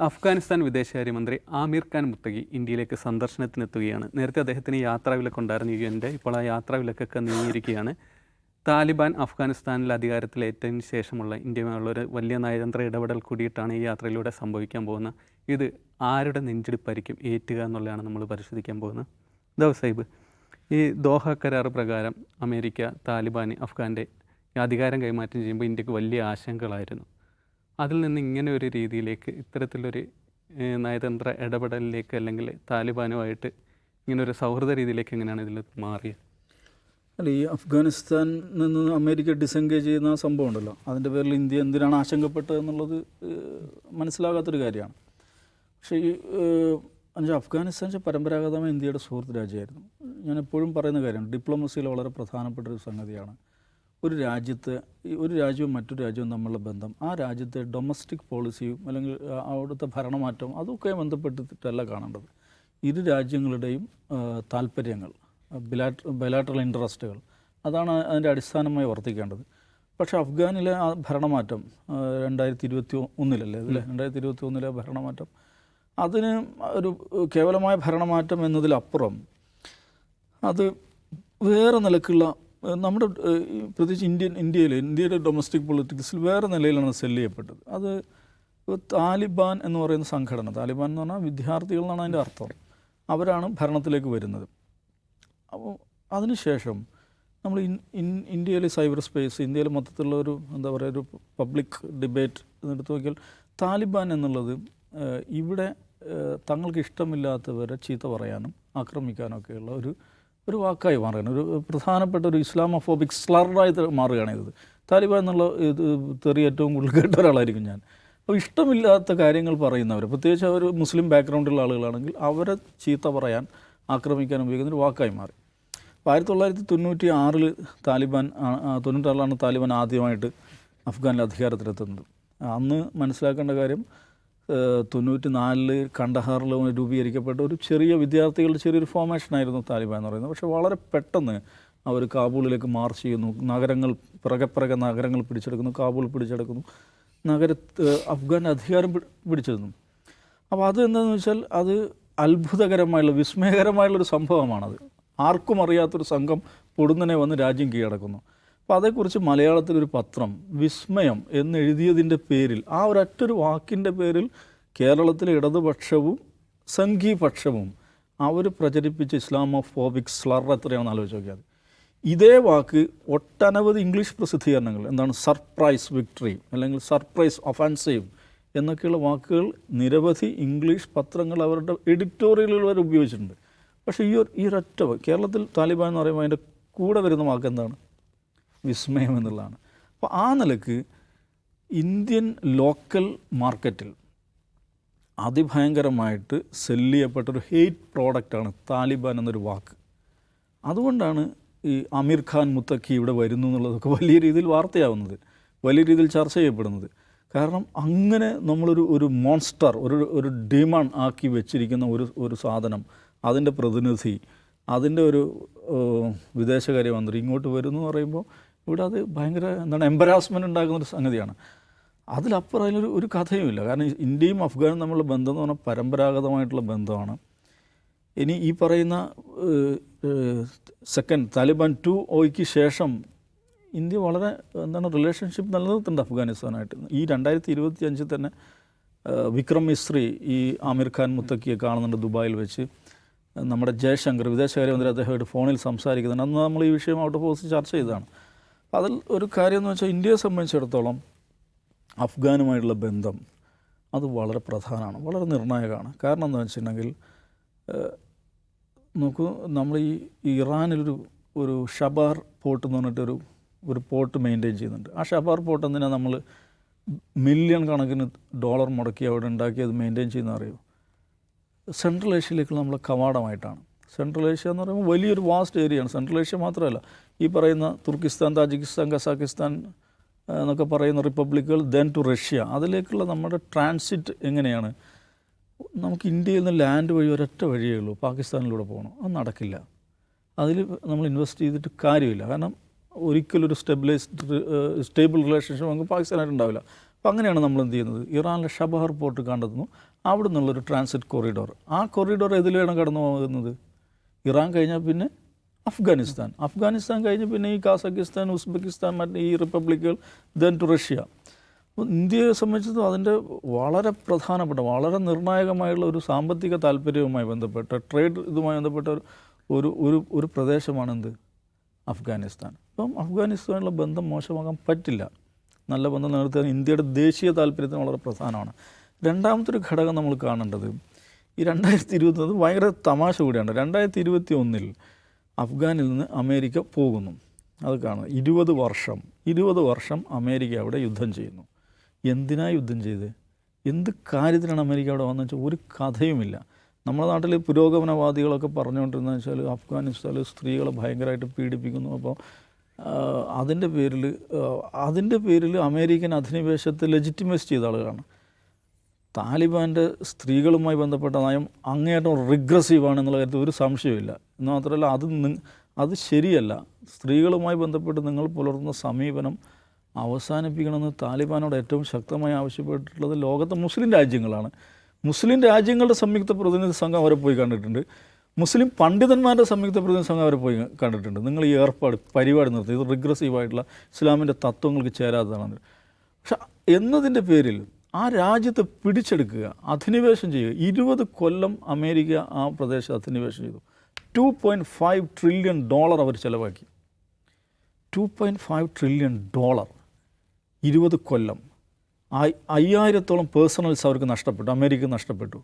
അഫ്ഗാനിസ്ഥാൻ വിദേശകാര്യമന്ത്രി ആമിർ ഖാൻ മുത്തഗി ഇന്ത്യയിലേക്ക് സന്ദർശനത്തിനെത്തുകയാണ്. നേരത്തെ അദ്ദേഹത്തിന് യാത്രാവിലക്ക് ഉണ്ടായിരുന്ന യു എന്റെ ഇപ്പോൾ ആ യാത്രാവിലക്കൊക്കെ നീങ്ങിയിരിക്കുകയാണ്. താലിബാൻ അഫ്ഗാനിസ്ഥാനിൽ അധികാരത്തിലേറ്റതിന് ശേഷമുള്ള ഇന്ത്യയുമായുള്ള ഒരു വലിയ നയതന്ത്ര ഇടപെടൽ കൂടിയിട്ടാണ് ഈ യാത്രയിലൂടെ സംഭവിക്കാൻ പോകുന്നത്. ഇത് ആരുടെ നെഞ്ചിടിപ്പായിരിക്കും ഏറ്റുക എന്നുള്ളതാണ് നമ്മൾ പരിശോധിക്കാൻ പോകുന്നത്. ദവ് സാഹിബ് ഈ ദോഹ കരാർ പ്രകാരം അമേരിക്ക താലിബാന് അഫ്ഗാന്റെ അധികാരം കൈമാറ്റം ചെയ്യുമ്പോൾ ഇന്ത്യയ്ക്ക് വലിയ ആശങ്കകളായിരുന്നു. അതിൽ നിന്ന് ഇങ്ങനെ ഒരു രീതിയിലേക്ക് ഇത്തരത്തിലൊരു നയതന്ത്ര ഇടപെടലിലേക്ക് അല്ലെങ്കിൽ താലിബാനുമായിട്ട് ഇങ്ങനെ ഒരു സൗഹൃദ രീതിയിലേക്ക് എങ്ങനെയാണ് ഇതിൽ മാറിയത്? അല്ല ഈ അഫ്ഗാനിസ്ഥാൻ നിന്ന് അമേരിക്ക ഡിസെൻഗേജ് ചെയ്യുന്ന സംഭവം ഉണ്ടല്ലോ. അതിന്റെ പേരിൽ ഇന്ത്യ എന്തിനാണ് ആശങ്കപ്പെട്ടത് എന്നുള്ളത് മനസ്സിലാകാത്തൊരു കാര്യമാണ്. പക്ഷേ ഈ എന്നുവെച്ചാൽ അഫ്ഗാനിസ്ഥാൻ പരമ്പരാഗതമായി ഇന്ത്യയുടെ സുഹൃത്ത് രാജ്യമായിരുന്നു. ഞാൻ എപ്പോഴും പറയുന്ന കാര്യമാണ് ഡിപ്ലോമസിയിൽ വളരെ പ്രധാനപ്പെട്ട ഒരു സംഗതിയാണ്. ഒരു രാജ്യത്ത് ഒരു രാജ്യവും മറ്റൊരു രാജ്യവും തമ്മിലുള്ള ബന്ധം ആ രാജ്യത്തെ ഡൊമസ്റ്റിക് പോളിസിയും അല്ലെങ്കിൽ അവിടുത്തെ ഭരണമാറ്റവും അതൊക്കെ ബന്ധപ്പെട്ടിട്ടല്ല കാണേണ്ടത്. ഇരു രാജ്യങ്ങളുടെയും താല്പര്യങ്ങൾ ബിലാറ്റ് ഇൻട്രസ്റ്റുകൾ അതാണ് അതിന്റെ അടിസ്ഥാനമായി വർത്തിക്കേണ്ടത്. പക്ഷേ അഫ്ഗാനിലെ ആ ഭരണമാറ്റം രണ്ടായിരത്തി ഇരുപത്തി ഒന്നിലല്ലേ അതിൽ രണ്ടായിരത്തി ഇരുപത്തി ഒന്നിലെ ഭരണമാറ്റം. അതിന് ഒരു കേവലമായ ഭരണമാറ്റം എന്നതിലപ്പുറം അത് വേറെ നിലക്കുള്ള നമ്മുടെ പ്രത്യേകിച്ച് ഇന്ത്യൻ ഇന്ത്യയിൽ ഇന്ത്യയുടെ ഡൊമസ്റ്റിക് പൊളിറ്റിക്സിൽ വേറെ നിലയിലാണ് സെല്ല് ചെയ്യപ്പെട്ടത്. അത് താലിബാൻ എന്ന് പറയുന്ന സംഘടന താലിബാൻ എന്ന് പറഞ്ഞാൽ വിദ്യാർത്ഥികൾ എന്നാണ് അതിന്റെ അർത്ഥം. അവരാണ് ഭരണത്തിലേക്ക് വരുന്നത്. അപ്പോൾ അതിനുശേഷം നമ്മൾ ഇൻ ഇന്ത്യയിലെ സൈബർ സ്പേസ് ഇന്ത്യയിലെ മൊത്തത്തിലുള്ള ഒരു എന്താ പറയുക ഒരു പബ്ലിക് ഡിബേറ്റ് എന്നെടുത്ത് നോക്കിയാൽ താലിബാൻ എന്നുള്ളത് ഇവിടെ തങ്ങൾക്ക് ഇഷ്ടമില്ലാത്തവരെ ചീത്ത പറയാനും ആക്രമിക്കാനും ഒക്കെയുള്ള ഒരു ഒരു വാക്കായി മാറുകയാണ്. ഒരു പ്രധാനപ്പെട്ട ഒരു ഇസ്ലാമോഫോബിക് സ്ലറായി മാറുകയാണ് ഇത്. താലിബാൻ എന്നുള്ള ഇത് തെറി ഏറ്റവും കൂടുതൽ കേട്ട ഒരാളായിരിക്കും ഞാൻ. അപ്പോൾ ഇഷ്ടമില്ലാത്ത കാര്യങ്ങൾ പറയുന്നവർ പ്രത്യേകിച്ച് അവർ മുസ്ലിം ബാക്ക്ഗ്രൗണ്ടിലുള്ള ആളുകളാണെങ്കിൽ അവരെ ചീത്ത പറയാൻ ആക്രമിക്കാൻ ഉപയോഗിക്കുന്ന ഒരു വാക്കായി മാറി. അപ്പോൾ ആയിരത്തി തൊള്ളായിരത്തി തൊണ്ണൂറ്റി ആറിൽ താലിബാൻ തൊണ്ണൂറ്റാറിലാണ് താലിബാൻ ആദ്യമായിട്ട് അഫ്ഗാനിൽ അധികാരത്തിലെത്തുന്നത്. അന്ന് മനസ്സിലാക്കേണ്ട കാര്യം തൊണ്ണൂറ്റി നാലിൽ കണ്ടഹാറിൽ രൂപീകരിക്കപ്പെട്ട ഒരു ചെറിയ വിദ്യാർത്ഥികളുടെ ചെറിയൊരു ഫോർമേഷനായിരുന്നു താലിബാൻ എന്ന് പറയുന്നത്. പക്ഷേ വളരെ പെട്ടെന്ന് അവർ കാബൂളിലേക്ക് മാർച്ച് ചെയ്യുന്നു. നഗരങ്ങൾ പിറകെ നഗരങ്ങൾ പിടിച്ചെടുക്കുന്നു കാബൂൾ പിടിച്ചെടുക്കുന്നു. നഗര അഫ്ഗാൻ അധികാരം പിടി- പിടിച്ചെടുക്കുന്നു. അപ്പോൾ അത് എന്താണെന്ന് വെച്ചാൽ അത് അത്ഭുതകരമായുള്ള വിസ്മയകരമായുള്ളൊരു സംഭവമാണത്. ആർക്കും അറിയാത്തൊരു സംഘം പൊടുന്നനെ വന്ന് രാജ്യം കീഴടക്കുന്നു. അപ്പോൾ അതേക്കുറിച്ച് മലയാളത്തിലൊരു പത്രം വിസ്മയം എന്നെഴുതിയതിന്റെ പേരിൽ ആ ഒരൊറ്റൊരു വാക്കിന്റെ പേരിൽ കേരളത്തിലെ ഇടതുപക്ഷവും സംഘീപക്ഷവും അവർ പ്രചരിപ്പിച്ച ഇസ്ലാമോഫോബിക് സ്ലർ എത്രയാണെന്ന് ആലോചിച്ച് നോക്കിയാൽ ഇതേ വാക്ക് ഒട്ടനവധി ഇംഗ്ലീഷ് പ്രസിദ്ധീകരണങ്ങൾ എന്താണ് സർപ്രൈസ് വിക്ടറി അല്ലെങ്കിൽ സർപ്രൈസ് ഒഫൻസീവ് എന്നൊക്കെയുള്ള വാക്കുകൾ നിരവധി ഇംഗ്ലീഷ് പത്രങ്ങൾ അവരുടെ എഡിറ്റോറിയലുകൾ വരെ ഉപയോഗിച്ചിട്ടുണ്ട്. പക്ഷേ ഈ ഒരു ഈ ഒരൊറ്റ കേരളത്തിൽ താലിബാൻ എന്ന് പറയുമ്പോൾ അതിന്റെ കൂടെ വരുന്ന വാക്ക് എന്താണ്? വിസ്മയം എന്നുള്ളതാണ് അപ്പോൾ ആ നിലയ്ക്ക് ഇന്ത്യൻ ലോക്കൽ മാർക്കറ്റിൽ അതിഭയങ്കരമായിട്ട് സെല്ല് ചെയ്യപ്പെട്ടൊരു ഹെയ്റ്റ് പ്രോഡക്റ്റാണ് താലിബാൻ എന്നൊരു വാക്ക്. അതുകൊണ്ടാണ് ഈ അമീർ ഖാൻ മുത്തക്കി ഇവിടെ വരുന്നു എന്നുള്ളതൊക്കെ വലിയ രീതിയിൽ വാർത്തയാവുന്നത് വലിയ രീതിയിൽ ചർച്ച ചെയ്യപ്പെടുന്നത്. കാരണം അങ്ങനെ നമ്മളൊരു ഒരു മോൺസ്റ്റർ ഒരു ഒരു ഡിമാൺ ആക്കി വെച്ചിരിക്കുന്ന ഒരു ഒരു സാധനം അതിന്റെ പ്രതിനിധി അതിന്റെ ഒരു വിദേശകാര്യ മന്ത്രി ഇങ്ങോട്ട് വരുന്നു എന്ന് പറയുമ്പോൾ ഇവിടെ അത് ഭയങ്കര എന്താണ് എംബരാസ്മെന്റ് ഉണ്ടാകുന്ന ഒരു സംഗതിയാണ്. അതിലപ്പുറം അതിലൊരു ഒരു കഥയുമില്ല. കാരണം ഇന്ത്യയും അഫ്ഗാനും തമ്മിലുള്ള ബന്ധം എന്ന് പറഞ്ഞാൽ പരമ്പരാഗതമായിട്ടുള്ള ബന്ധമാണ്. ഇനി ഈ പറയുന്ന സെക്കൻഡ് താലിബാൻ ടു ഒയ്ക്ക് ശേഷം ഇന്ത്യ വളരെ എന്താണ് റിലേഷൻഷിപ്പ് നിലനിർത്തുന്നുണ്ട് അഫ്ഗാനിസ്ഥാനായിട്ട്. ഈ രണ്ടായിരത്തി ഇരുപത്തി അഞ്ചിൽ തന്നെ വിക്രം മിശ്രി ഈ ആമിർ ഖാൻ മുത്തക്കിയെ കാണുന്നുണ്ട് ദുബായിൽ വെച്ച്. നമ്മുടെ ജയശങ്കർ വിദേശകാര്യമന്ത്രി അദ്ദേഹമായിട്ട് ഫോണിൽ സംസാരിക്കുന്നുണ്ട്. അന്ന് നമ്മൾ ഈ വിഷയം ഔട്ട് ഓഫ് ഹൗസ് ചർച്ച ചെയ്തതാണ്. അതിൽ ഒരു കാര്യം എന്ന് വെച്ചാൽ ഇന്ത്യയെ സംബന്ധിച്ചിടത്തോളം അഫ്ഗാനുമായിട്ടുള്ള ബന്ധം അത് വളരെ പ്രധാനമാണ് വളരെ നിർണായകമാണ്. കാരണം എന്താ വെച്ചിട്ടുണ്ടെങ്കിൽ നോക്കൂ നമ്മൾ ഈ ഈ ഇറാനിലൊരു ഒരു ഷബാർ പോർട്ട് എന്ന് പറഞ്ഞിട്ടൊരു ഒരു പോർട്ട് മെയിന്റെയിൻ ചെയ്യുന്നുണ്ട്. ആ ഷബാർ പോർട്ട് എന്തിനാ നമ്മൾ മില്യൺ കണക്കിന് ഡോളർ മുടക്കി അവിടെ ഉണ്ടാക്കി അത് മെയിന്റെയിൻ ചെയ്യുന്ന അറിയോ? സെൻട്രൽ ഏഷ്യയിലേക്കുള്ള നമ്മളെ കവാടമായിട്ടാണ്. സെൻട്രൽ ഏഷ്യ എന്ന് പറയുമ്പോൾ വലിയൊരു വാസ്റ്റ് ഏരിയയാണ് സെൻട്രൽ ഏഷ്യ മാത്രമല്ല ഈ പറയുന്ന തുർക്കിസ്ഥാൻ താജിക്കിസ്ഥാൻ കസാക്കിസ്ഥാൻ എന്നൊക്കെ പറയുന്ന റിപ്പബ്ലിക്കുകൾ ദെൻ ടു റഷ്യ അതിലേക്കുള്ള നമ്മുടെ ട്രാൻസിറ്റ് എങ്ങനെയാണ്? നമുക്ക് ഇന്ത്യയിൽ നിന്ന് ലാൻഡ് വഴി ഒരൊറ്റ വഴിയേ ഉള്ളൂ. പാകിസ്ഥാനിലൂടെ പോകണം. അത് നടക്കില്ല. അതിൽ നമ്മൾ ഇൻവെസ്റ്റ് ചെയ്തിട്ട് കാര്യമില്ല. കാരണം ഒരിക്കലും ഒരു സ്റ്റെബിലൈസ്ഡ് സ്റ്റേബിൾ റിലേഷൻഷിപ്പ് നമുക്ക് പാകിസ്ഥാനായിട്ട് ഉണ്ടാവില്ല. അപ്പോൾ അങ്ങനെയാണ് നമ്മൾ എന്ത് ചെയ്യുന്നത്? ഇറാനിലെ ഷബഹർ പോർട്ട് കണ്ടെത്തുന്നു. അവിടെ നിന്നുള്ളൊരു ട്രാൻസിറ്റ് കൊറിഡോർ ആ കൊറിഡോർ ഏതിലാണ് കടന്നു പോകുന്നത് ഇറാൻ കഴിഞ്ഞാൽ പിന്നെ അഫ്ഗാനിസ്ഥാൻ. അഫ്ഗാനിസ്ഥാൻ കഴിഞ്ഞ് പിന്നെ ഈ കാസക്കിസ്ഥാൻ ഉസ്ബെക്കിസ്ഥാൻ മറ്റ് ഈ റിപ്പബ്ലിക്കുകൾ ദെൻ ടു റഷ്യ. അപ്പോൾ ഇന്ത്യയെ സംബന്ധിച്ചിടത്തോളം അതിന്റെ വളരെ പ്രധാനപ്പെട്ട വളരെ നിർണായകമായുള്ള ഒരു സാമ്പത്തിക താല്പര്യവുമായി ബന്ധപ്പെട്ട ട്രേഡ് ഇതുമായി ബന്ധപ്പെട്ട ഒരു ഒരു ഒരു ഒരു പ്രദേശമാണ് എന്ത്? അഫ്ഗാനിസ്ഥാൻ. അപ്പം അഫ്ഗാനിസ്ഥാനുള്ള ബന്ധം മോശമാകാൻ പറ്റില്ല. നല്ല ബന്ധം നിലനിർത്താൻ ഇന്ത്യയുടെ ദേശീയ താല്പര്യത്തിന് വളരെ പ്രധാനമാണ്. രണ്ടാമത്തെ ഒരു ഘടകം നമ്മൾ കാണേണ്ടത് ഈ രണ്ടായിരത്തി ഇരുപത്തി ഭയങ്കര തമാശ കൂടിയാണ്. രണ്ടായിരത്തി ഇരുപത്തി ഒന്നിൽ അഫ്ഗാനിൽ നിന്ന് അമേരിക്ക പോകുന്നു. അത് കാണുക. ഇരുപത് വർഷം ഇരുപത് വർഷം അമേരിക്ക അവിടെ യുദ്ധം ചെയ്യുന്നു. എന്തിനാ യുദ്ധം ചെയ്ത്? എന്ത് കാര്യത്തിനാണ് അമേരിക്ക അവിടെ വന്നത് വെച്ചാൽ ഒരു കഥയുമില്ല. നമ്മുടെ നാട്ടിൽ പുരോഗമനവാദികളൊക്കെ പറഞ്ഞുകൊണ്ടിരുന്നത് വെച്ചാൽ അഫ്ഗാനിസ്ഥാനിൽ സ്ത്രീകളെ ഭയങ്കരമായിട്ട് പീഡിപ്പിക്കുന്നു. അപ്പോൾ അതിന്റെ പേരിൽ അതിന്റെ പേരിൽ അമേരിക്കൻ അധിനിവേശത്തെ ലെജിറ്റിമൈസ് ചെയ്ത ആളുകളാണ്. താലിബാന്റെ സ്ത്രീകളുമായി ബന്ധപ്പെട്ട നയം അങ്ങേയറ്റം റിഗ്രസീവാണ് എന്നുള്ള കാര്യത്തിൽ ഒരു സംശയമില്ല എന്ന് മാത്രമല്ല അത് അത് ശരിയല്ല. സ്ത്രീകളുമായി ബന്ധപ്പെട്ട് നിങ്ങൾ പുലർത്തുന്ന സമീപനം അവസാനിപ്പിക്കണമെന്ന് താലിബാനോട് ഏറ്റവും ശക്തമായി ആവശ്യപ്പെട്ടിട്ടുള്ളത് ലോകത്തെ മുസ്ലിം രാജ്യങ്ങളാണ്. മുസ്ലിം രാജ്യങ്ങളുടെ സംയുക്ത പ്രതിനിധി സംഘം അവരെ പോയി കണ്ടിട്ടുണ്ട്. മുസ്ലിം പണ്ഡിതന്മാരുടെ സംയുക്ത പ്രതിനിധി സംഘം അവരെ പോയി കണ്ടിട്ടുണ്ട്. നിങ്ങൾ ഈ ഏർപ്പാട് പരിപാടി നിർത്തി. ഇത് റിഗ്രസീവായിട്ടുള്ള ഇസ്ലാമിന്റെ തത്വങ്ങൾക്ക് ചേരാത്തതാണ് പക്ഷെ എന്നതിന്റെ പേരിൽ ആ രാജ്യത്തെ പിടിച്ചെടുക്കുക അധിനിവേശം ചെയ്യുക. ഇരുപത് കൊല്ലം അമേരിക്ക ആ പ്രദേശത്ത് അധിനിവേശം ചെയ്തു. Two point five trillion dollar അവർ ചിലവാക്കി. Two point five trillion dollar ഇരുപത് കൊല്ലം. അയ്യായിരത്തോളം പേഴ്സണൽസ് അവർക്ക് നഷ്ടപ്പെട്ടു. അമേരിക്ക നഷ്ടപ്പെട്ടു.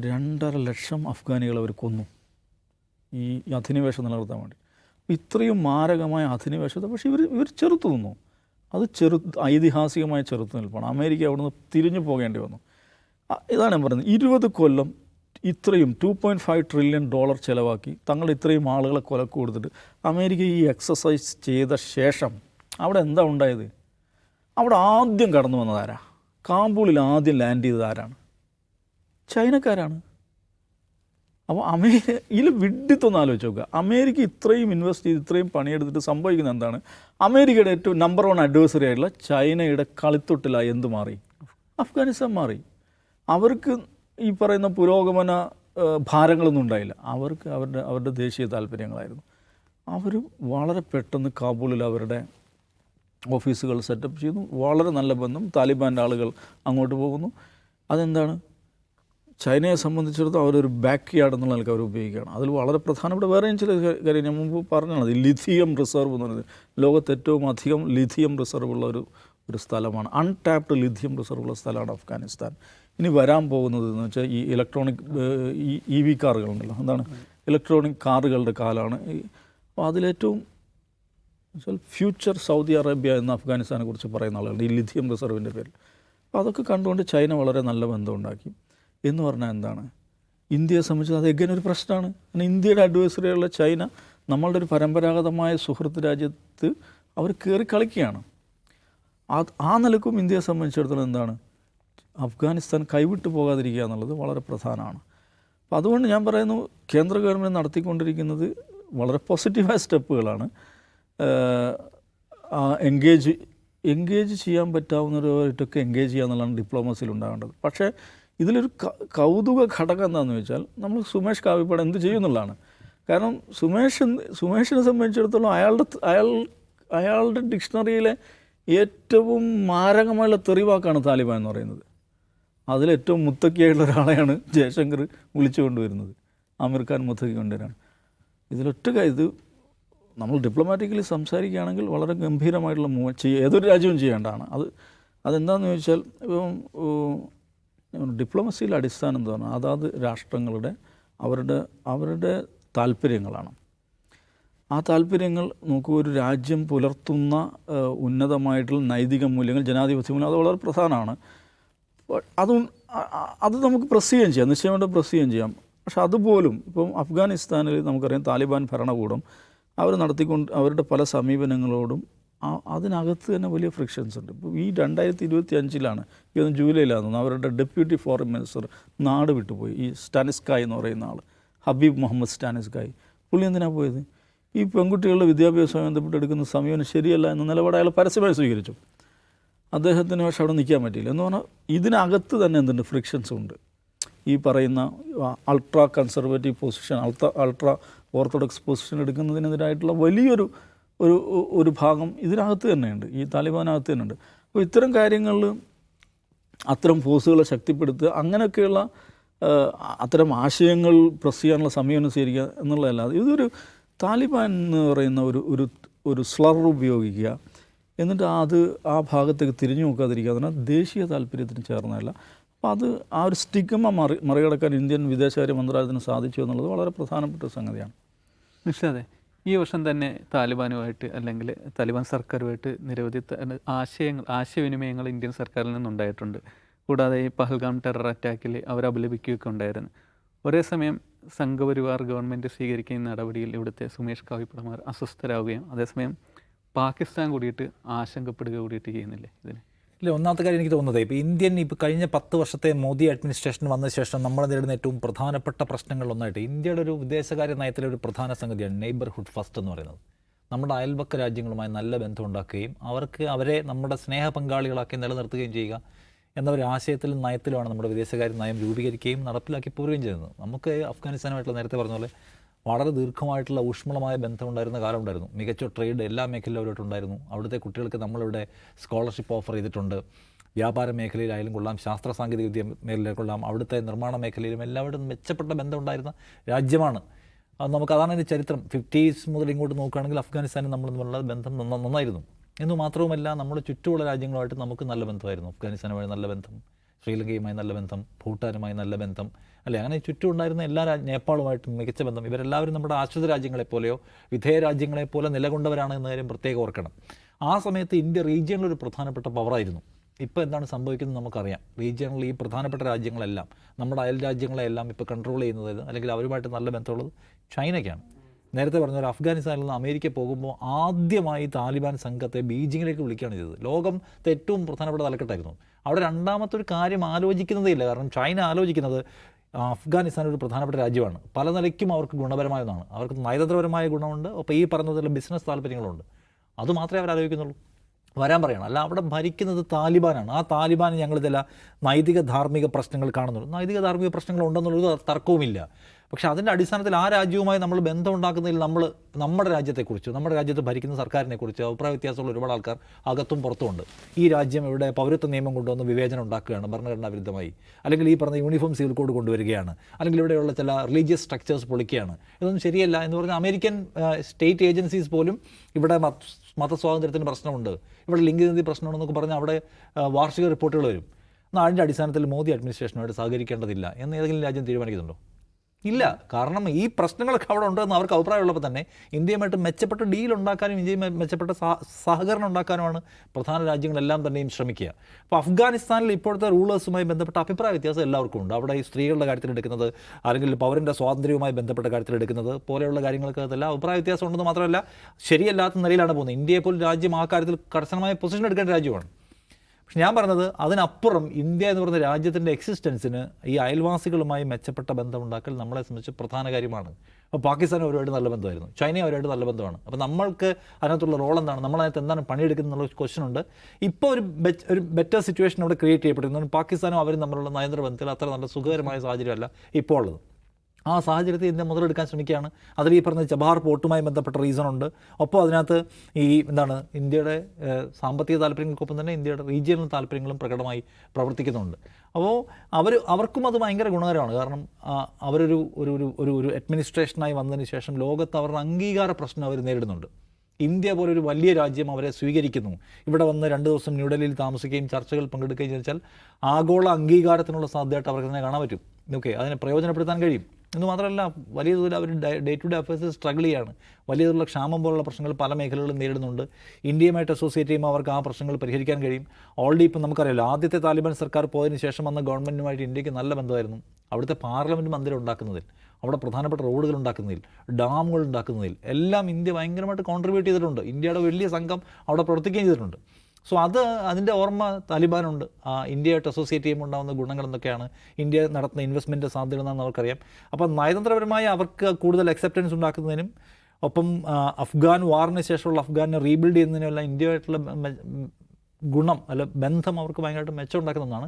രണ്ടര ലക്ഷം അഫ്ഗാനികൾ അവർ കൊന്നു. ഈ അധിനിവേശം നിലനിർത്താൻ വേണ്ടി. ഇത്രയും മാരകമായ അധിനിവേശത്തെ പക്ഷേ ഇവർ ഇവർ ചെറുത്തു നിന്നു. അത് ചെറു ഐതിഹാസികമായ ചെറുത്തു നിൽപ്പാണ്. അമേരിക്ക അവിടുന്ന് തിരിഞ്ഞു പോകേണ്ടി വന്നു. ഇതാണ് ഞാൻ പറയുന്നത് ഇരുപത് കൊല്ലം ഇത്രയും two point five trillion dollar ചിലവാക്കി തങ്ങൾ ഇത്രയും ആളുകളെ കൊലക്ക് കൊടുത്തിട്ട് അമേരിക്ക ഈ എക്സസൈസ് ചെയ്ത ശേഷം അവിടെ എന്താ ഉണ്ടായത്? അവിടെ ആദ്യം കടന്നു വന്നത് ആരാ? കാബൂളിൽ ആദ്യം ലാൻഡ് ചെയ്തത് ആരാണ്? ചൈനക്കാരാണ്. അപ്പോൾ അമേരിക്ക ഇതിൽ വിഡിത്തൊന്ന് ആലോചിച്ച് നോക്കുക. അമേരിക്ക ഇത്രയും ഇൻവെസ്റ്റ് ചെയ്ത് ഇത്രയും പണിയെടുത്തിട്ട് സംഭവിക്കുന്നത് എന്താണ്? അമേരിക്കയുടെ ഏറ്റവും നമ്പർ വൺ അഡ്വേഴ്സറി ആയിട്ടുള്ള ചൈനയുടെ കളിത്തൊട്ടിലായി എന്ത് മാറി? അഫ്ഗാനിസ്ഥാൻ മാറി. അവർക്ക് ഈ പറയുന്ന പുരോഗമന ഭാരങ്ങളൊന്നും ഉണ്ടായില്ല. അവർക്ക് അവരുടെ അവരുടെ ദേശീയ താല്പര്യങ്ങളായിരുന്നു. അവരും വളരെ പെട്ടെന്ന് കാബൂളിൽ അവരുടെ ഓഫീസുകൾ സെറ്റപ്പ് ചെയ്യുന്നു വളരെ നല്ല ബന്ധം. താലിബാന്റെ ആളുകൾ അങ്ങോട്ട് പോകുന്നു. അതെന്താണ്? ചൈനയെ സംബന്ധിച്ചിടത്തോളം അവരൊരു ബാക്ക് യാർഡ് എന്നുള്ള നിലയ്ക്ക് അവർ ഉപയോഗിക്കുകയാണ്. അതിൽ വളരെ പ്രധാനപ്പെട്ട വേറെയും ചില കാര്യം ഞാൻ മുമ്പ് പറഞ്ഞാണ് ലിഥിയം റിസർവ് എന്ന് പറയുന്നത് ലോകത്ത് ഏറ്റവും അധികം ലിഥിയം റിസർവ് ഉള്ള ഒരു ഒരു സ്ഥലമാണ്. അൺടാപ്ഡ് ലിഥിയം റിസർവ് ഉള്ള സ്ഥലമാണ് അഫ്ഗാനിസ്ഥാൻ. ഇനി വരാൻ പോകുന്നത് എന്ന് വെച്ചാൽ ഈ ഇലക്ട്രോണിക് ഈ ഇ വി കാറുകളുണ്ടല്ലോ. എന്താണ്? ഇലക്ട്രോണിക് കാറുകളുടെ കാലമാണ് അപ്പോൾ അതിലേറ്റവും വെച്ചാൽ ഫ്യൂച്ചർ സൗദി അറേബ്യ എന്ന അഫ്ഗാനിസ്ഥാനെ കുറിച്ച് പറയുന്ന ആളുകളുണ്ട്. ഈ ലിഥിയം റിസർവിന്റെ പേരിൽ. അപ്പോൾ അതൊക്കെ കണ്ടുകൊണ്ട് ചൈന വളരെ നല്ല ബന്ധമുണ്ടാക്കി എന്ന് പറഞ്ഞാൽ എന്താണ്? ഇന്ത്യയെ സംബന്ധിച്ച് അത് എങ്ങനെ ഒരു പ്രശ്നമാണ്. കാരണം ഇന്ത്യയുടെ അഡ്വൈസറിയുള്ള ചൈന നമ്മളുടെ ഒരു പരമ്പരാഗതമായ സുഹൃത്ത് രാജ്യത്ത് അവർ കയറി കളിക്കുകയാണ്. ആ നിലക്കും ഇന്ത്യയെ സംബന്ധിച്ചിടത്തോളം എന്താണ്? അഫ്ഗാനിസ്ഥാൻ കൈവിട്ടു പോകാതിരിക്കുക എന്നുള്ളത് വളരെ പ്രധാനമാണ്. അപ്പോൾ അതുകൊണ്ട് ഞാൻ പറയുന്നു കേന്ദ്ര ഗവൺമെന്റ് നടത്തിക്കൊണ്ടിരിക്കുന്നത് വളരെ പോസിറ്റീവായ സ്റ്റെപ്പുകളാണ്. എൻഗേജ് എൻഗേജ് ചെയ്യാൻ പറ്റാവുന്നവരുമായിട്ടൊക്കെ എൻഗേജ് ചെയ്യുക എന്നുള്ളതാണ് ഡിപ്ലോമസിയിൽ ഉണ്ടാകേണ്ടത്. പക്ഷേ ഇതിലൊരു കൗതുക ഘടകം എന്താണെന്ന് വെച്ചാൽ നമ്മൾ സുമേഷ് കാവിപ്പാട് എന്ത് ചെയ്യുന്നുള്ളതാണ് കാരണം സുമേഷ് സുമേഷിനെ സംബന്ധിച്ചിടത്തോളം അയാളുടെ അയാൾ അയാളുടെ ഡിക്ഷണറിയിലെ ഏറ്റവും മാരകമായുള്ള തെറിവാക്കാണ് താലിബാൻ എന്ന് പറയുന്നത്. അതിലേറ്റവും മുത്തക്കിയായിട്ടുള്ള ഒരാളെയാണ് ജയശങ്കർ വിളിച്ചു കൊണ്ടുവരുന്നത്. ആമിർ ഖാൻ മുത്തക്കി കൊണ്ടുവരാണ് ഇതിലൊറ്റ ഇത് നമ്മൾ ഡിപ്ലോമാറ്റിക്കലി സംസാരിക്കുകയാണെങ്കിൽ വളരെ ഗംഭീരമായിട്ടുള്ള മൂവ് ചെയ്യുക ഏതൊരു രാജ്യവും ചെയ്യേണ്ടതാണ്. അത് അതെന്താണെന്ന് ചോദിച്ചാൽ ഇപ്പം ഡിപ്ലോമസിയിലെ അടിസ്ഥാനം എന്താണ് അതാത് രാഷ്ട്രങ്ങളുടെ അവരുടെ അവരുടെ താല്പര്യങ്ങളാണ്. ആ താല്പര്യങ്ങൾ നോക്കൂ ഒരു രാജ്യം പുലർത്തുന്ന ഉന്നതമായിട്ടുള്ള നൈതിക മൂല്യങ്ങൾ ജനാധിപത്യ മൂല്യം അത് വളരെ പ്രധാനമാണ്. അതും അത് നമുക്ക് പ്രസ് ചെയ്യുകയും ചെയ്യാം. നിശ്ചയമായിട്ട് പ്രസ് ചെയ്യുകയും ചെയ്യാം. പക്ഷെ അതുപോലും ഇപ്പം അഫ്ഗാനിസ്ഥാനിൽ നമുക്കറിയാം താലിബാൻ ഭരണകൂടം അവർ നടത്തിക്കൊണ്ട് അവരുടെ പല സമീപനങ്ങളോടും അതിനകത്ത് തന്നെ വലിയ ഫ്രിക്ഷൻസ് ഉണ്ട്. ഇപ്പോൾ ഈ രണ്ടായിരത്തി ഇരുപത്തി അഞ്ചിലാണ് ഈ ജൂലൈയിലാണെന്ന് അവരുടെ ഡെപ്യൂട്ടി ഫോറിൻ മിനിസ്റ്റർ നാട് വിട്ടുപോയി. ഈ സ്റ്റാനിസ്കായ് എന്ന് പറയുന്ന ആൾ ഹബീബ് മുഹമ്മദ് സ്റ്റാനിസ്കായ്. പുള്ളി എന്തിനാണ് പോയത്? ഈ പെൺകുട്ടികളുടെ വിദ്യാഭ്യാസവുമായി ബന്ധപ്പെട്ട് എടുക്കുന്ന സമീപനം ശരിയല്ല എന്ന നിലപാട് അയാൾ പരസ്യമായി സ്വീകരിച്ചു. അദ്ദേഹത്തിന് പക്ഷെ അവിടെ നിൽക്കാൻ പറ്റിയില്ല. എന്ന് പറഞ്ഞാൽ ഇതിനകത്ത് തന്നെ എന്തുണ്ട്? ഫ്രിക്ഷൻസ് ഉണ്ട്. ഈ പറയുന്ന ultra conservative position ultra ultra orthodox position എടുക്കുന്നതിനെതിരായിട്ടുള്ള വലിയൊരു ഒരു ഒരു ഭാഗം ഇതിനകത്ത് തന്നെയുണ്ട്. ഈ താലിബാനകത്ത് തന്നെയുണ്ട്. അപ്പോൾ ഇത്തരം കാര്യങ്ങളിൽ അത്തരം ഫോഴ്സുകളെ ശക്തിപ്പെടുത്തുക അങ്ങനെയൊക്കെയുള്ള അത്തരം ആശയങ്ങൾ പ്രസ് ചെയ്യാനുള്ള സമീപനം സ്വീകരിക്കുക എന്നുള്ളതല്ലാതെ ഇതൊരു താലിബാൻ എന്ന് പറയുന്ന ഒരു ഒരു ഒരു സ്ലർ ഉപയോഗിക്കുക എന്നിട്ട് അത് ആ ഭാഗത്തേക്ക് തിരിഞ്ഞു നോക്കാതിരിക്കുക. അതിനാൽ ദേശീയ താല്പര്യത്തിന് ചേർന്നതല്ല. അപ്പോൾ അത് ആ ഒരു സ്റ്റിഗ്മ മറി മറികടക്കാൻ ഇന്ത്യൻ വിദേശകാര്യ മന്ത്രാലയത്തിന് സാധിച്ചു എന്നുള്ളത് വളരെ പ്രധാനപ്പെട്ട സംഗതിയാണ്. നിഷാദെ ഈ വർഷം തന്നെ താലിബാനുമായിട്ട് അല്ലെങ്കിൽ താലിബാൻ സർക്കാരുമായിട്ട് നിരവധി ആശയങ്ങൾ ആശയവിനിമയങ്ങൾ ഇന്ത്യൻ സർക്കാരിൽ നിന്നുണ്ടായിട്ടുണ്ട്. കൂടാതെ ഈ പഹൽഗാം ടെറർ അറ്റാക്കിൽ അവർ അപലപിക്കുകയൊക്കെ ഉണ്ടായിരുന്നു. ഒരേ സമയം സംഘപരിവാർ ഗവൺമെന്റ് സ്വീകരിക്കുന്ന നടപടിയിൽ ഇവിടുത്തെ സുമേഷ് കാവിപ്പടമാർ അസ്വസ്ഥരാകുകയും അതേസമയം പാകിസ്ഥാൻ കൂടിയിട്ട് ആശങ്കപ്പെടുക കൂടിയിട്ട് ചെയ്യുന്നില്ലേ ഇതിന്? ഇല്ല ഒന്നാമത്തെ കാര്യം എനിക്ക് തോന്നുന്നത് ഇപ്പോൾ ഇന്ത്യൻ ഇപ്പോൾ കഴിഞ്ഞ പത്ത് വർഷത്തെ മോദി അഡ്മിനിസ്ട്രേഷൻ വന്ന ശേഷം നമ്മൾ നേരിടുന്ന ഏറ്റവും പ്രധാനപ്പെട്ട പ്രശ്നങ്ങളിലൊന്നായിട്ട് ഇന്ത്യയുടെ ഒരു വിദേശകാര്യ നയത്തിലെ ഒരു പ്രധാന സംഗതിയാണ് നെയ്ബർഹുഡ് ഫസ്റ്റ് എന്ന് പറയുന്നത്. നമ്മുടെ അയൽപക്ക രാജ്യങ്ങളുമായി നല്ല ബന്ധം ഉണ്ടാക്കുകയും അവർക്ക് അവരെ നമ്മുടെ സ്നേഹ പങ്കാളികളാക്കി നിലനിർത്തുകയും ചെയ്യുക എന്ന ഒരു ആശയത്തിലും നയത്തിലുമാണ് നമ്മുടെ വിദേശകാര്യ നയം രൂപീകരിക്കുകയും നടപ്പിലാക്കി പോവുകയും ചെയ്യുന്നത്. നമുക്ക് അഫ്ഗാനിസ്ഥാനുമായിട്ടുള്ള നേരത്തെ പറഞ്ഞ പോലെ വളരെ ദീർഘമായിട്ടുള്ള ഊഷ്മളമായ ബന്ധമുണ്ടായിരുന്ന കാലമുണ്ടായിരുന്നു. മികച്ച ട്രേഡ് എല്ലാ മേഖലയിലും ഉണ്ടായിരുന്നു അവിടുത്തെ കുട്ടികൾക്ക് നമ്മളിവിടെ സ്കോളർഷിപ്പ് ഓഫർ ചെയ്തിട്ടുണ്ട്. വ്യാപാര മേഖലയിലായാലും കൊള്ളാം ശാസ്ത്ര സാങ്കേതിക വിദ്യ മേഖലയിൽ കൊള്ളാം അവിടുത്തെ നിർമ്മാണ മേഖലയിലും എല്ലാവരും മെച്ചപ്പെട്ട ബന്ധമുണ്ടായിരുന്ന രാജ്യമാണ്. നമുക്ക് അതാണ് അതിന്റെ ചരിത്രം. ഫിഫ്റ്റീസ് മുതൽ ഇങ്ങോട്ട് നോക്കുകയാണെങ്കിൽ അഫ്ഗാനിസ്ഥാനും നമ്മൾ തമ്മിലുള്ള ബന്ധം നന്ന- നന്നായിരുന്നു. എന്ന് മാത്രവുമല്ല നമ്മുടെ ചുറ്റുമുള്ള രാജ്യങ്ങളുമായിട്ട് നമുക്ക് നല്ല ബന്ധമായിരുന്നു. അഫ്ഗാനിസ്ഥാനുമായി നല്ല ബന്ധം. ശ്രീലങ്കയുമായി നല്ല ബന്ധം ഭൂട്ടാനുമായി നല്ല ബന്ധം അല്ലെ? അങ്ങനെ ചുറ്റും ഉണ്ടായിരുന്ന എല്ലാ നേപ്പാളുമായിട്ടും മികച്ച ബന്ധം. ഇവരെല്ലാവരും നമ്മുടെ ആശ്രിത രാജ്യങ്ങളെപ്പോലെയോ വിധേയ രാജ്യങ്ങളെപ്പോലെ നിലകൊണ്ടവരാണ് എന്ന കാര്യം പ്രത്യേകം ഓർക്കണം. ആ സമയത്ത് ഇന്ത്യ റീജിയണിൽ ഒരു പ്രധാനപ്പെട്ട പവറായിരുന്നു. ഇപ്പോൾ എന്താണ് സംഭവിക്കുന്നത് നമുക്കറിയാം. റീജിയണിൽ ഈ പ്രധാനപ്പെട്ട രാജ്യങ്ങളെല്ലാം നമ്മുടെ അയൽ രാജ്യങ്ങളെല്ലാം ഇപ്പോൾ കൺട്രോൾ ചെയ്യുന്നത് അല്ലെങ്കിൽ അവരുമായിട്ട് നല്ല ബന്ധമുള്ളത് ചൈനയ്ക്കാണ്. നേരത്തെ പറഞ്ഞ പോലെ അഫ്ഗാനിസ്ഥാനിൽ നിന്ന് അമേരിക്ക പോകുമ്പോൾ ആദ്യമായി താലിബാൻ സംഘത്തെ ബീജിങ്ങിലേക്ക് വിളിക്കുകയാണ് ചെയ്തത്. ലോകം ഏറ്റവും പ്രധാനപ്പെട്ട തലക്കെട്ടായിരുന്നു. അവിടെ രണ്ടാമത്തെ ഒരു കാര്യം ആലോചിക്കുന്നതേ ഇല്ല. കാരണം ചൈന ആലോചിക്കുന്നത് അഫ്ഗാനിസ്ഥാൻ ഒരു പ്രധാനപ്പെട്ട രാജ്യമാണ്. പല നിലയ്ക്കും അവർക്ക് ഗുണപരമായ ഒന്നാണ് അവർക്ക് നയതന്ത്രപരമായ ഗുണമുണ്ട്. അപ്പോൾ ഈ പറഞ്ഞതുപോലെ ബിസിനസ് താല്പര്യങ്ങളുണ്ട്. അത് മാത്രമേ അവർ ആലോചിക്കുന്നുള്ളൂ. വരാൻ പറയണം. അല്ല അവിടെ ഭരിക്കുന്നത് താലിബാനാണ്. ആ താലിബാൻ ഞങ്ങളിതെല്ലാം നൈതിക ധാർമ്മിക പ്രശ്നങ്ങൾ കാണുന്നുള്ളൂ നൈതിക ധാർമ്മിക പ്രശ്നങ്ങൾ ഉണ്ടെന്നുള്ളത് തർക്കവുമില്ല. പക്ഷേ അതിന്റെ അടിസ്ഥാനത്തിൽ ആ രാജ്യവുമായി നമ്മൾ ബന്ധം ഉണ്ടാക്കുന്നതിൽ നമ്മൾ നമ്മുടെ രാജ്യത്തെക്കുറിച്ച് നമ്മുടെ രാജ്യത്ത് ഭരിക്കുന്ന സർക്കാരിനെക്കുറിച്ച് അഭിപ്രായ വ്യത്യാസമുള്ള ഒരുപാട് ആൾക്കാർ അകത്തും പുറത്തുമുണ്ട്. ഈ രാജ്യം ഇവിടെ പൗരത്വ നിയമം കൊണ്ടുവന്ന് വിവേചനം ഉണ്ടാക്കുകയാണ് ഭരണഘടനാ വിരുദ്ധമായി. അല്ലെങ്കിൽ ഈ പറഞ്ഞ യൂണിഫോം സിവിൽ കോഡ് കൊണ്ടുവരികയാണ്. അല്ലെങ്കിൽ ഇവിടെയുള്ള ചില റിലീജിയസ് സ്ട്രക്ചേഴ്സ് പൊളിക്കുകയാണ്. ഇതൊന്നും ശരിയല്ല എന്ന് പറഞ്ഞാൽ അമേരിക്കൻ സ്റ്റേറ്റ് ഏജൻസീസ് പോലും ഇവിടെ മത- മതസ്വാതന്ത്ര്യത്തിന് പ്രശ്നമുണ്ട്. ഇവിടെ ലിംഗനീതി പ്രശ്നമുണ്ടെന്നൊക്കെ പറഞ്ഞാൽ അവിടെ വാർഷിക റിപ്പോർട്ടുകൾ വരും. എന്നാൽ അതിന്റെ അടിസ്ഥാനത്തിൽ മോദി അഡ്മിനിസ്ട്രേഷനുമായിട്ട് സഹകരിക്കേണ്ടതില്ല എന്ന് ഏതെങ്കിലും രാജ്യം തീരുമാനിക്കുന്നുണ്ടോ? ഇല്ല. കാരണം ഈ പ്രശ്നങ്ങളൊക്കെ അവിടെ ഉണ്ടെന്ന് അവർക്ക് അഭിപ്രായമുള്ളപ്പോൾ തന്നെ ഇന്ത്യയുമായിട്ട് മെച്ചപ്പെട്ട ഡീൽ ഉണ്ടാക്കാനും ഇന്ത്യയുമായി മെച്ചപ്പെട്ട സഹ- സഹകരണം ഉണ്ടാക്കാനുമാണ് പ്രധാന രാജ്യങ്ങളെല്ലാം തന്നെയും ശ്രമിക്കുക. അപ്പോൾ അഫ്ഗാനിസ്ഥാനിൽ ഇപ്പോഴത്തെ റൂളേഴ്സുമായി ബന്ധപ്പെട്ട അഭിപ്രായ വ്യത്യാസം എല്ലാവർക്കും ഉണ്ട്. അവിടെ ഈ സ്ത്രീകളുടെ കാര്യത്തിലെടുക്കുന്നത് അല്ലെങ്കിൽ പൗരന്റെ സ്വാതന്ത്ര്യവുമായി ബന്ധപ്പെട്ട കാര്യത്തിലെടുക്കുന്നത് പോലെയുള്ള കാര്യങ്ങൾക്ക് അതെല്ലാം അഭിപ്രായ വ്യത്യാസം ഉണ്ടെന്ന് മാത്രമല്ല ശരിയല്ലാത്ത നിലയിലാണ് പോകുന്നത്. ഇന്ത്യയെ പോലും രാജ്യം ആ കാര്യത്തിൽ കർശനമായ പൊസിഷൻ എടുക്കേണ്ട രാജ്യമാണ്. പക്ഷെ ഞാൻ പറഞ്ഞത് അതിനപ്പുറം ഇന്ത്യ എന്ന് പറയുന്ന രാജ്യത്തിന്റെ എക്സിസ്റ്റൻസിന് ഈ അയൽവാസികളുമായി മെച്ചപ്പെട്ട ബന്ധമുണ്ടാക്കൽ നമ്മളെ സംബന്ധിച്ച് പ്രധാന കാര്യമാണ്. അപ്പോൾ പാകിസ്ഥാൻ അവരുമായിട്ട് നല്ല ബന്ധമായിരുന്നു. ചൈന അവരുമായിട്ട് നല്ല ബന്ധമാണ്. അപ്പോൾ നമ്മൾക്ക് അതിനകത്തുള്ള റോൾ എന്താണ്? നമ്മളതിനകത്ത് എന്താണ് പണിയെടുക്കുന്നത് എന്നുള്ള ക്വസ്റ്റൻ ഉണ്ട്. ഇപ്പോൾ ഒരു ഒരു ബെറ്റർ സിറ്റുവേഷൻ അവിടെ ക്രിയേറ്റ് ചെയ്യപ്പെടുന്നു പാകിസ്ഥാനും അവരും തമ്മിലുള്ള നയതന്ത്ര ബന്ധത്തിൽ അത്ര നല്ല സുഖകരമായ സാഹചര്യമല്ല ഇപ്പോൾ ഉള്ളത് ആ സാഹചര്യത്തിൽ ഇന്ത്യ മുതലെടുക്കാൻ ശ്രമിക്കുകയാണ്. അതിൽ ഈ പറഞ്ഞ ചബാർ പോർട്ടുമായി ബന്ധപ്പെട്ട റീസൺ ഉണ്ട് ഒപ്പം അതിനകത്ത് ഈ എന്താണ് ഇന്ത്യയുടെ സാമ്പത്തിക താല്പര്യങ്ങൾക്കൊപ്പം തന്നെ ഇന്ത്യയുടെ റീജിയണൽ താല്പര്യങ്ങളും പ്രകടമായി പ്രവർത്തിക്കുന്നുണ്ട്. അപ്പോൾ അവർ അവർക്കും അത് ഭയങ്കര ഗുണകരമാണ്. കാരണം അവരൊരു ഒരു ഒരു ഒരു ഒരു അഡ്മിനിസ്ട്രേഷനായി വന്നതിന് ശേഷം ലോകത്ത് അവരുടെ അംഗീകാര പ്രശ്നം അവർ നേരിടുന്നുണ്ട്. ഇന്ത്യ പോലൊരു വലിയ രാജ്യം അവരെ സ്വീകരിക്കുന്നു. ഇവിടെ വന്ന് രണ്ട് ദിവസം ന്യൂഡൽഹിയിൽ താമസിക്കുകയും ചർച്ചകൾ പങ്കെടുക്കുകയും ചോദിച്ചാൽ ആഗോള അംഗീകാരത്തിനുള്ള സാധ്യതയായിട്ട് അവർക്ക് തന്നെ കാണാൻ പറ്റും. ഓക്കെ അതിനെ പ്രയോജനപ്പെടുത്താൻ കഴിയും. എന്ന് മാത്രമല്ല വലിയ തോതിൽ അവർ day to day affairs struggle ചെയ്യാണ്. വലിയ തോതിലുള്ള ക്ഷാമം പോലുള്ള പ്രശ്നങ്ങൾ പല മേഖലകളിലും നേരിടുന്നുണ്ട്. ഇന്ത്യയുമായിട്ട് അസോസിയേറ്റ് ചെയ്യുമ്പോൾ അവർക്ക് ആ പ്രശ്നങ്ങൾ പരിഹരിക്കാൻ കഴിയും. ഓൾറെഡി ഇപ്പം നമുക്കറിയാലോ ആദ്യത്തെ താലിബാൻ സർക്കാർ പോയതിന് ശേഷം വന്ന ഗവൺമെന്റുമായിട്ട് ഇന്ത്യയ്ക്ക് നല്ല ബന്ധമായിരുന്നു. അവിടുത്തെ പാർലമെന്റ് മന്ദിരം ഉണ്ടാക്കുന്നതിൽ അവിടെ പ്രധാനപ്പെട്ട റോഡുകൾ ഉണ്ടാക്കുന്നതിൽ ഡാമുകൾ ഉണ്ടാക്കുന്നതിൽ എല്ലാം ഇന്ത്യ ഭയങ്കരമായിട്ട് കോൺട്രിബ്യൂട്ട് ചെയ്തിട്ടുണ്ട്. ഇന്ത്യയുടെ വലിയ സംഘം അവിടെ പ്രവർത്തിക്കുകയും ചെയ്തിട്ടുണ്ട്. സോ അത് അതിന്റെ ഓർമ്മ താലിബാനുണ്ട്. ഇന്ത്യയായിട്ട് അസോസിയേറ്റ് ചെയ്യുമ്പോൾ ഉണ്ടാകുന്ന ഗുണങ്ങൾ എന്തൊക്കെയാണ് ഇന്ത്യ നടത്തുന്ന ഇൻവെസ്റ്റ്മെന്റ് സാധ്യത എന്നാണ് അവർക്കറിയാം. അപ്പം നയതന്ത്രപരമായി അവർക്ക് കൂടുതൽ അക്സെപ്റ്റൻസ് ഉണ്ടാക്കുന്നതിനും ഒപ്പം അഫ്ഗാൻ വാറിന് ശേഷമുള്ള അഫ്ഗാനെ റീബിൽഡ് ചെയ്യുന്നതിനുമെല്ലാം ഇന്ത്യയായിട്ടുള്ള ഗുണം അല്ല ബന്ധം അവർക്ക് ഭയങ്കരമായിട്ട് മെച്ചം ഉണ്ടാക്കുന്നതാണ്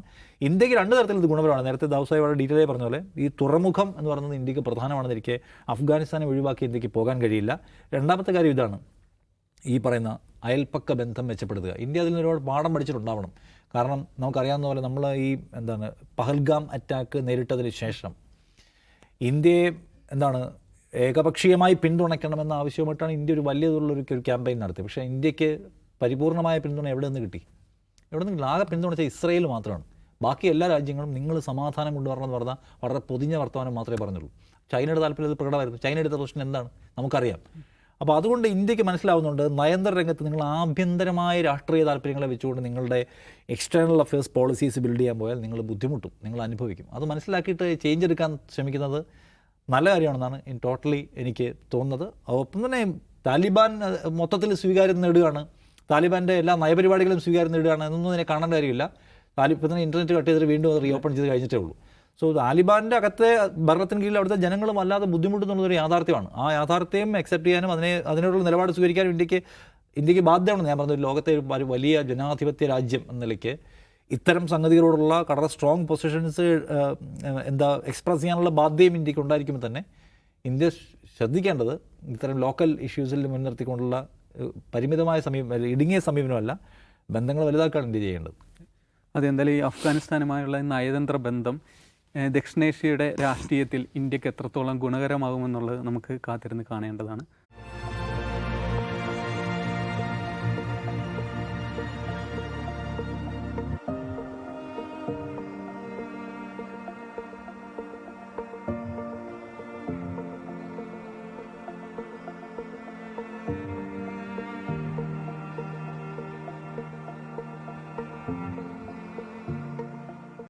ഇന്ത്യയ്ക്ക് രണ്ട് തരത്തിൽ ഇത് ഗുണപരമാണ്. നേരത്തെ ദാവസായി വളരെ ഡീറ്റെയിൽ പറഞ്ഞ പോലെ ഈ തുറമുഖം എന്ന് പറയുന്നത് ഇന്ത്യയ്ക്ക് പ്രധാനമാണെന്നിരിക്കെ അഫ്ഗാനിസ്ഥാനെ ഒഴിവാക്കി ഇന്ത്യയ്ക്ക് പോകാൻ കഴിയില്ല. രണ്ടാമത്തെ കാര്യം ഇതാണ്. ഈ പറയുന്ന അയൽപ്പക്ക ബന്ധം മെച്ചപ്പെടുത്തുക. ഇന്ത്യ അതിൽ ഒരുപാട് പാഠം പഠിച്ചിട്ടുണ്ടാവണം. കാരണം നമുക്കറിയാവുന്ന പോലെ നമ്മൾ ഈ എന്താണ് പഹൽഗാം അറ്റാക്ക് നേരിട്ടതിന് ശേഷം ഇന്ത്യയെ എന്താണ് ഏകപക്ഷീയമായി പിന്തുണയ്ക്കണമെന്ന ആവശ്യമായിട്ടാണ് ഇന്ത്യ ഒരു വലിയ തോതിലുള്ളൊരു ഒരു ക്യാമ്പയിൻ നടത്തി പക്ഷേ ഇന്ത്യയ്ക്ക് പരിപൂർണമായ പിന്തുണ എവിടെ നിന്ന് കിട്ടി? എവിടെ നിന്ന് ആകെ പിന്തുണച്ച ഇസ്രയേൽ മാത്രമാണ്. ബാക്കി എല്ലാ രാജ്യങ്ങളും നിങ്ങൾ സമാധാനം കൊണ്ടുവരണമെന്ന് പറഞ്ഞാൽ വളരെ പൊതിഞ്ഞ വർത്തമാനം മാത്രമേ പറഞ്ഞുള്ളൂ. ചൈനയുടെ താല്പര്യം പ്രകടമായിരുന്നു. ചൈന എടുത്ത പ്രശ്നം എന്താണ്? നമുക്കറിയാം. അപ്പോൾ അതുകൊണ്ട് ഇന്ത്യയ്ക്ക് മനസ്സിലാവുന്നുണ്ട് നയന്ത്ര രംഗത്ത് നിങ്ങൾ ആഭ്യന്തരമായ രാഷ്ട്രീയ താല്പര്യങ്ങളെ വെച്ചുകൊണ്ട് നിങ്ങളുടെ എക്സ്റ്റേണൽ അഫയേഴ്സ് പോളിസീസ് ബിൽഡ് ചെയ്യാൻ പോയാൽ നിങ്ങൾ ബുദ്ധിമുട്ടും നിങ്ങൾ അനുഭവിക്കും. അത് മനസ്സിലാക്കിയിട്ട് ചേഞ്ച് എടുക്കാൻ ശ്രമിക്കുന്നത് നല്ല കാര്യമാണെന്നാണ് ടോട്ടലി എനിക്ക് തോന്നുന്നത്. ഒപ്പം തന്നെ താലിബാൻ മൊത്തത്തിൽ സ്വീകാര്യം നേടുകയാണ്. താലിബാന്റെ എല്ലാ നയപരിപാടികളും സ്വീകാര്യം നേടുകയാണ് എന്നൊന്നും ഇതിനെ കാണേണ്ട കാര്യമില്ല. താലിബാൻ ഇന്റർനെറ്റ് കട്ട് ചെയ്തിട്ട് വീണ്ടും അത് റീഓപ്പൺ ചെയ്ത് കഴിഞ്ഞിട്ടേ ഉള്ളൂ. സോ താലിബാന്റെ അകത്തെ ഭരണത്തിന് കീഴിൽ അവിടുത്തെ ജനങ്ങളും വല്ലാതെ ബുദ്ധിമുട്ടുന്നുള്ളൊരു യാഥാർത്ഥ്യമാണ്. ആ യാഥാർത്ഥ്യം അക്സെപ്റ്റ് ചെയ്യാനും അതിനെ അതിനോടുള്ള നിലപാട് സ്വീകരിക്കാനും ഇന്ത്യയ്ക്ക് ഇന്ത്യയ്ക്ക് ബാധ്യതയാണ് ഞാൻ പറഞ്ഞത് ലോകത്തെ ഒരു വലിയ ജനാധിപത്യ രാജ്യം എന്ന നിലയ്ക്ക് ഇത്തരം സംഗതികളോടുള്ള വളരെ സ്ട്രോങ് പൊസിഷൻസ് എന്താ എക്സ്പ്രസ് ചെയ്യാനുള്ള ബാധ്യതയും ഇന്ത്യയ്ക്ക് ഉണ്ടായിരിക്കുമ്പോൾ തന്നെ ഇന്ത്യ ശ്രദ്ധിക്കേണ്ടത് ഇത്തരം ലോക്കൽ ഇഷ്യൂസിൽ മുൻനിർത്തിക്കൊണ്ടുള്ള പരിമിതമായ സമീപം ഇടുങ്ങിയ സമീപനമല്ല ബന്ധങ്ങൾ വലുതാക്കുകയാണ് ഇന്ത്യ ചെയ്യേണ്ടത്. അതെന്തായാലും ഈ അഫ്ഗാനിസ്ഥാനുമായുള്ള നയതന്ത്ര ബന്ധം ദക്ഷിണേഷ്യയുടെ രാഷ്ട്രീയത്തിൽ ഇന്ത്യയ്ക്ക് എത്രത്തോളം ഗുണകരമാകുമെന്നുള്ളത് നമുക്ക് കാത്തിരുന്ന് കാണേണ്ടതാണ്.